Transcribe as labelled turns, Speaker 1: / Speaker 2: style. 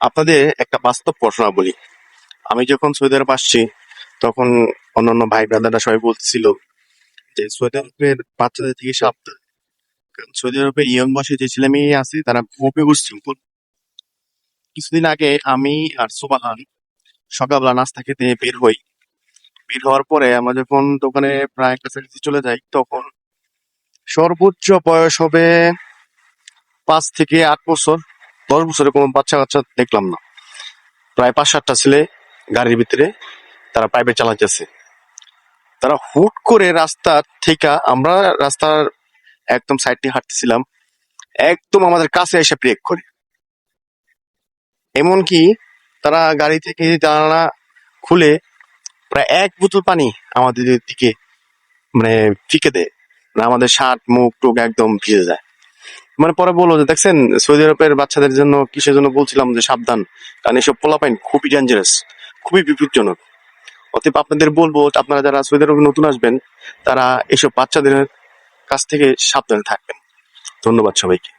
Speaker 1: আপনাদের একটা বাস্তব ঘটনা বলি। আমি যখন সৌদি আরব আসছি, তখন অন্যান্য ভাই ব্রাদাররা সবাই বলছিল যে সৌদি আরবের বাচ্চাদের থেকে সাবধান। কারণ সৌদি আরবের ইয়ং বয়সে যে ছেলে মেয়ে আছে, তারা খুবই উশৃঙ্খল কিছুদিন আগে আমি আর সুবাহান সকালবেলা নাস্তা খেতে বের হই। বের হওয়ার পরে আমরা যখন দোকানে প্রায় একটা কাছাকাছি চলে যাই, তখন সর্বোচ্চ বয়স হবে পাঁচ থেকে আট বছর। দশ বছরের কোনো বাচ্চা কাচ্চা দেখলাম না। প্রায় পাঁচ সাতটা ছেলে গাড়ির ভিতরে তারা প্রাইভেট চালাতেছে তারা হুট করে রাস্তার থেকে আমরা রাস্তার একদম সাইড দিয়ে হাঁটতেছিলাম, একদম আমাদের কাছে এসে ব্রেক করে। এমনকি তারা গাড়ি থেকে জানালা খুলে প্রায় এক বোতল পানি আমাদের দিকে মানে ফিকে দেয়। মানে আমাদের শার্ট, মুখ, টুক একদম ভিজে যায়। মানে পরে বলল যে, দেখছেন, সৌদি আরবের বাচ্চাদের জন্য কিসের জন্য বলছিলাম যে সাবধান? কারণ এসব পোলাপাইন খুবই ডেঞ্জারাস খুবই বিপজ্জনক। অতএব আপনাদের বলব, আপনারা যারা সৌদি আরবে নতুন আসবেন, তারা এসব বাচ্চাদের কাছ থেকে সাবধানে থাকবেন। ধন্যবাদ সবাইকে।